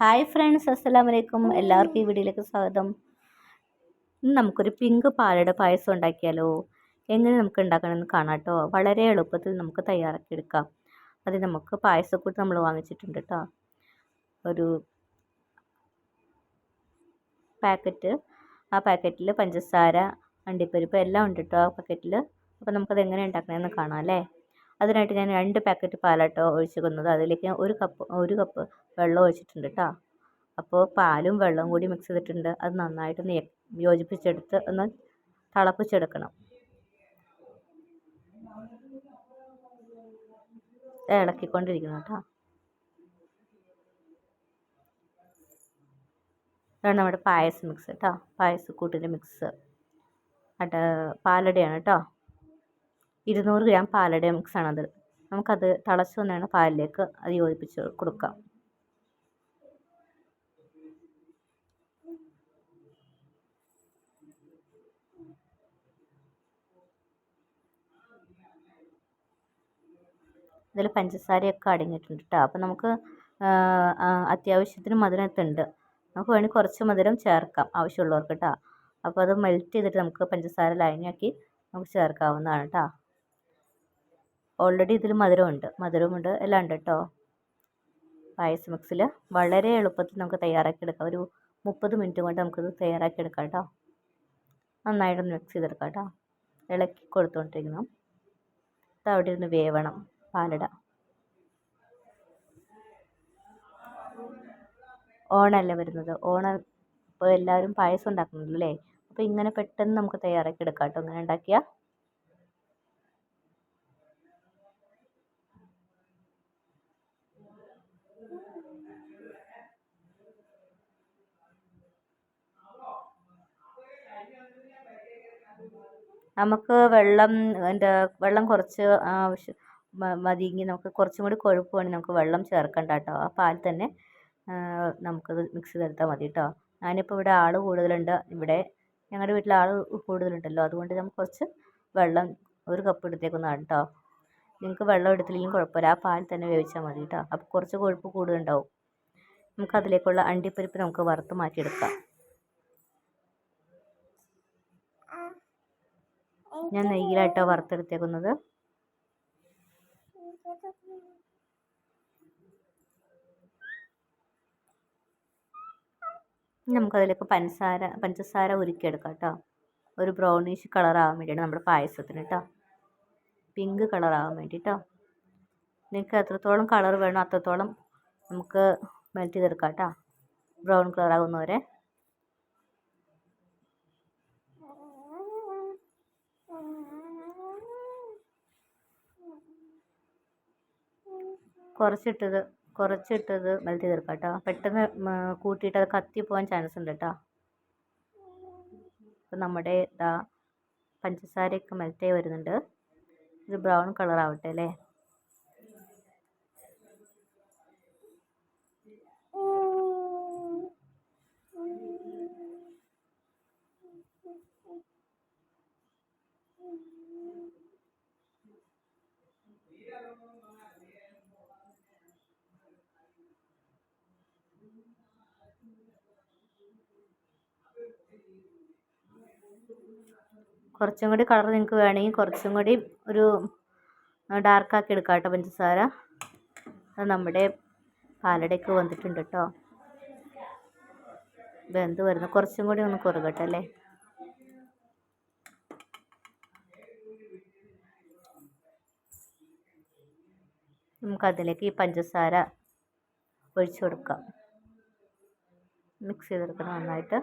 Hi friends അസ്സലാമു വലൈക്കും എല്ലാവർക്കും ഈ വീഡിയോയിലേക്ക് സ്വാഗതം. ഇന്ന് നമുക്കൊരു പിങ്ക് പാലട പായസം ഉണ്ടാക്കിയാലോ? എങ്ങനെ നമുക്ക് ഉണ്ടാക്കണമെന്ന് കാണാം കേട്ടോ വളരെ എളുപ്പത്തിൽ നമുക്ക് തയ്യാറാക്കി എടുക്കാം. അത് നമുക്ക് പായസക്കൂട്ട് നമ്മൾ വാങ്ങിച്ചിട്ടുണ്ട് കേട്ടോ ഒരു പാക്കറ്റ്. ആ പാക്കറ്റിൽ പഞ്ചസാര അണ്ടിപ്പരിപ്പ് എല്ലാം ഉണ്ട് കേട്ടോ ആ പാക്കറ്റിൽ അപ്പോൾ നമുക്കത് എങ്ങനെ ഉണ്ടാക്കണമെന്ന് കാണാം അല്ലേ? അതിനായിട്ട് ഞാൻ രണ്ട് പാക്കറ്റ് പാലാട്ടോ ഒഴിച്ചിരിക്കുന്നത് അതിലേക്ക് ഒരു കപ്പ് ഒരു കപ്പ് വെള്ളം ഒഴിച്ചിട്ടുണ്ട് കേട്ടോ അപ്പോൾ പാലും വെള്ളവും കൂടി മിക്സ് ചെയ്തിട്ടുണ്ട്. അത് നന്നായിട്ടൊന്ന് യോജിപ്പിച്ചെടുത്ത് ഒന്ന് തിളപ്പിച്ചെടുക്കണം. ഇളക്കിക്കൊണ്ടിരിക്കണം കേട്ടോ ഇതാണ് നമ്മുടെ പായസം മിക്സ് കേട്ടോ പായസക്കൂട്ടിന്റെ മിക്സ് അട പാലടയാണ് കേട്ടോ ഇരുന്നൂറ് ഗ്രാം പാലട മിക്സ് ആണത് നമുക്കത് തിളച്ച് വന്നാണ് പാലിലേക്ക് അത് യോജിപ്പിച്ച് കൊടുക്കാം ഇതിൽ പഞ്ചസാരയൊക്കെ അടങ്ങിയിട്ടുണ്ട് കേട്ടോ അപ്പോൾ നമുക്ക് അത്യാവശ്യത്തിന് മധുരത്തുണ്ട് നമുക്ക് വേണമെങ്കിൽ കുറച്ച് മധുരം ചേർക്കാം ആവശ്യമുള്ളവർക്ക് കേട്ടോ അപ്പോൾ അത് മെൽറ്റ് ചെയ്തിട്ട് നമുക്ക് പഞ്ചസാര ലൈനാക്കി നമുക്ക് ചേർക്കാവുന്നതാണ് കേട്ടോ ഓൾറെഡി ഇതിൽ മധുരമുണ്ട്. മധുരമുണ്ട്. എല്ലാം ഉണ്ട് കേട്ടോ പായസ മിക്സിൽ വളരെ എളുപ്പത്തിൽ നമുക്ക് തയ്യാറാക്കി എടുക്കാം ഒരു മുപ്പത് മിനിറ്റ് കൊണ്ട് നമുക്കിത് തയ്യാറാക്കി എടുക്കാം കേട്ടോ നന്നായിട്ടൊന്ന് മിക്സ് ചെയ്തെടുക്കാം കേട്ടോ ഇളക്കി കൊടുത്തുകൊണ്ടിരിക്കണം ഇത് അവിടെ ഇരുന്ന് വേവണം. പാലട. ഓണല്ല വരുന്നത്? ഓണം ഇപ്പോൾ എല്ലാവരും പായസം ഉണ്ടാക്കുന്നുണ്ടല്ലേ? അപ്പോൾ ഇങ്ങനെ പെട്ടെന്ന് നമുക്ക് തയ്യാറാക്കി എടുക്കാം കേട്ടോ ഇങ്ങനെ ഉണ്ടാക്കിയാൽ നമുക്ക് വെള്ളം എന്താ വെള്ളം കുറച്ച് ആവശ്യം മതിയെങ്കിൽ നമുക്ക് കുറച്ചും കൂടി കൊഴുപ്പ് വേണമെങ്കിൽ നമുക്ക് വെള്ളം ചേർക്കണ്ട കേട്ടോ ആ പാൽ തന്നെ നമുക്കത് മിക്സ് ചെയ്തെടുത്താൽ മതി കേട്ടോ ഞാനിപ്പോൾ ഇവിടെ ആൾ കൂടുതലുണ്ട്. ഇവിടെ ഞങ്ങളുടെ വീട്ടിൽ ആൾ കൂടുതലുണ്ടല്ലോ. അതുകൊണ്ട് നമുക്ക് കുറച്ച് വെള്ളം ഒരു കപ്പ് എടുത്തേക്കുന്നതാണ് കേട്ടോ നിങ്ങൾക്ക് വെള്ളം എടുത്തില്ലെങ്കിലും കുഴപ്പമില്ല. ആ പാൽ തന്നെ വേവിച്ചാൽ മതി കേട്ടോ അപ്പോൾ കുറച്ച് കൊഴുപ്പ് കൂടുതലുണ്ടാവും. നമുക്കതിലേക്കുള്ള അണ്ടിപ്പരിപ്പ് നമുക്ക് വറുത്ത് മാറ്റിയെടുക്കാം. ഞാൻ നെയ്യിലാട്ടോ വറുത്തെടുത്തേക്കുന്നത്. നമുക്കതിലേക്ക് പഞ്ചസാര പഞ്ചസാര ഉരുക്കിയെടുക്കാം കേട്ടോ ഒരു ബ്രൗണിഷ് കളറാകാൻ വേണ്ടിയാണ് നമ്മുടെ പായസത്തിന് കേട്ടോ പിങ്ക് കളർ വേണ്ടി കേട്ടോ നിങ്ങൾക്ക് എത്രത്തോളം കളർ വേണോ അത്രത്തോളം നമുക്ക് മെൽറ്റ് ചെയ്തെടുക്കാം കേട്ടോ ബ്രൗൺ കളർ കളറാകുന്നവരെ. കുറച്ചിട്ടത് കുറച്ചിട്ടത് മെൽറ്റ് ചെയ്തെടുക്കാം കേട്ടോ. പെട്ടെന്ന് കൂട്ടിയിട്ട് അത് കത്തി പോകാൻ ചാൻസ് ഉണ്ട് കേട്ടോ. അപ്പം നമ്മുടെ ഇതാ പഞ്ചസാരയൊക്കെ മെൽറ്റായി വരുന്നുണ്ട്. ഇത് ബ്രൗൺ കളർ ആവട്ടെ അല്ലേ? കുറച്ചും കൂടി കളർ നിങ്ങൾക്ക് വേണമെങ്കിൽ കുറച്ചും കൂടി ഒരു ഡാർക്കാക്കി എടുക്കാം കേട്ടോ പഞ്ചസാര. അത് നമ്മുടെ പാലടയ്ക്ക് വന്നിട്ടുണ്ട് കേട്ടോ. വെന്ത് വരുന്നു. കുറച്ചും കൂടി ഒന്ന് കുറുകട്ടെ അല്ലേ? നമുക്കതിലേക്ക് ഈ പഞ്ചസാര ഒഴിച്ചു കൊടുക്കാം. മിക്സ് ചെയ്തെടുക്കണം നന്നായിട്ട്.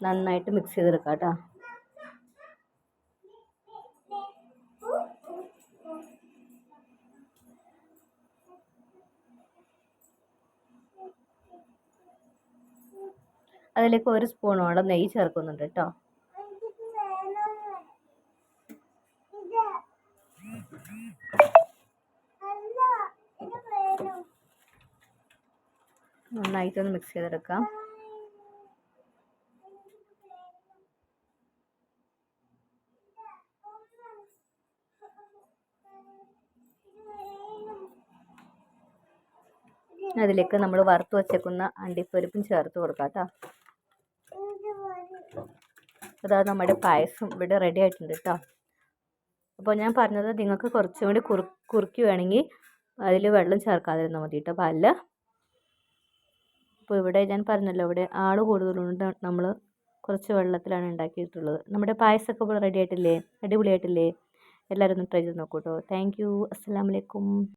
നന്നായിട്ട് മിക്സ് ചെയ്തെടുക്കാം കേട്ടോ. അതിലേക്ക് ഒരു സ്പൂണോളം നെയ്യ് ചേർക്കുന്നുണ്ട് കേട്ടോ. നന്നായിട്ടൊന്ന് മിക്സ് ചെയ്തെടുക്കാം. അതിലേക്ക് നമ്മൾ വറുത്ത് വച്ചേക്കുന്ന അണ്ടിപ്പരിപ്പും ചേർത്ത് കൊടുക്കാം കേട്ടോ. അതാ നമ്മുടെ പായസം ഇവിടെ റെഡി ആയിട്ടുണ്ട് കേട്ടോ. അപ്പോൾ ഞാൻ പറഞ്ഞത് നിങ്ങൾക്ക് കുറച്ചും കൂടി കുറു കുറുക്കി വേണമെങ്കിൽ അതിൽ വെള്ളം ചേർക്കാതിരുന്നാൽ മതി കേട്ടോ പാലിൽ. അപ്പോൾ ഇവിടെ ഞാൻ പറഞ്ഞല്ലോ ഇവിടെ ആൾ കൂടുതലുണ്ട് നമ്മൾ കുറച്ച് വെള്ളത്തിലാണ് ഉണ്ടാക്കിയിട്ടുള്ളത്. നമ്മുടെ പായസമൊക്കെ ഇവിടെ റെഡി ആയിട്ടില്ലേ? അടിപൊളിയായിട്ടില്ലേ? എല്ലാവരും ഒന്ന് ട്രൈ ചെയ്ത് നോക്കൂ കേട്ടോ. താങ്ക് യു അസ്സലാമലൈക്കും